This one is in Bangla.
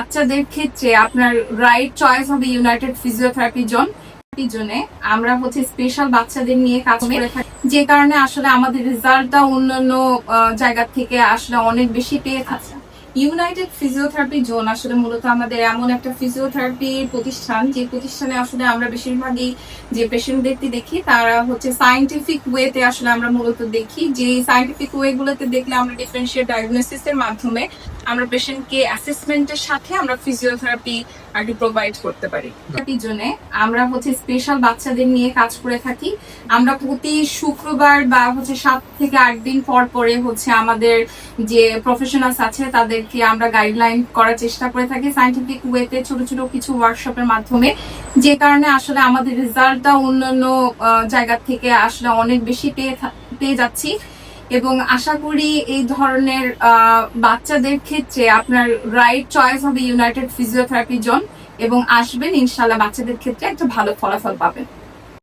বাচ্চাদের ক্ষেত্রে আপনার রাইট চয়েস হবে ইউনাইটেড ফিজিওথেরাপি জোন জোনে আমরা হচ্ছে স্পেশাল বাচ্চাদের নিয়ে কাজ করে থাকি। যে কারণে আসলে আমাদের রেজাল্টটা অন্যান্য জায়গা থেকে আসলে অনেক বেশি পেয়ে থাকে। ইউনাইটেড ফিজিওথেরাপি জোন আসলে মূলত আমাদের এমন একটা ফিজিওথেরাপি প্রতিষ্ঠান, যে প্রতিষ্ঠানে আসলে আমরা বেশিরভাগই যে পেশেন্টদেরকে দেখি, তারা হচ্ছে সায়েন্টিফিক ওয়েতে আসলে আমরা মূলত দেখি। যে সায়েন্টিফিক ওয়েগুলোতে দেখলে আমরা ডিফারেন্সিয়াল ডায়াগনোসিসের মাধ্যমে আমরা পেশেন্টকে অ্যাসেসমেন্টের সাথে আমরা ফিজিওথেরাপি আর প্রোভাইড করতে পারি। জন্য আমরা হচ্ছে স্পেশাল বাচ্চাদের নিয়ে কাজ করে থাকি। আমরা প্রতি শুক্রবার বা হচ্ছে সাত থেকে আট দিন পর পরে হচ্ছে আমাদের যে প্রফেশনালস আছে তাদেরকে আমরা গাইডলাইন করার চেষ্টা করে থাকি। সাইন্টিফিক ওয়েতে ছোট ছোট কিছু ওয়ার্কশপের মাধ্যমে। যে কারণে আসলে আমাদের রেজাল্টটা অন্যান্য আহ, জায়গা থেকে আসলে অনেক বেশি পেয়ে পেয়ে যাচ্ছি। এবং আশা করি এই ধরনের বাচ্চাদের ক্ষেত্রে আপনার রাইট চয়েস হবে ইউনাইটেড ফিজিওথেরাপি জোন এবং আসবেন ইনশাল্লাহ বাচ্চাদের ক্ষেত্রে একটা ভালো ফলাফল পাবেন।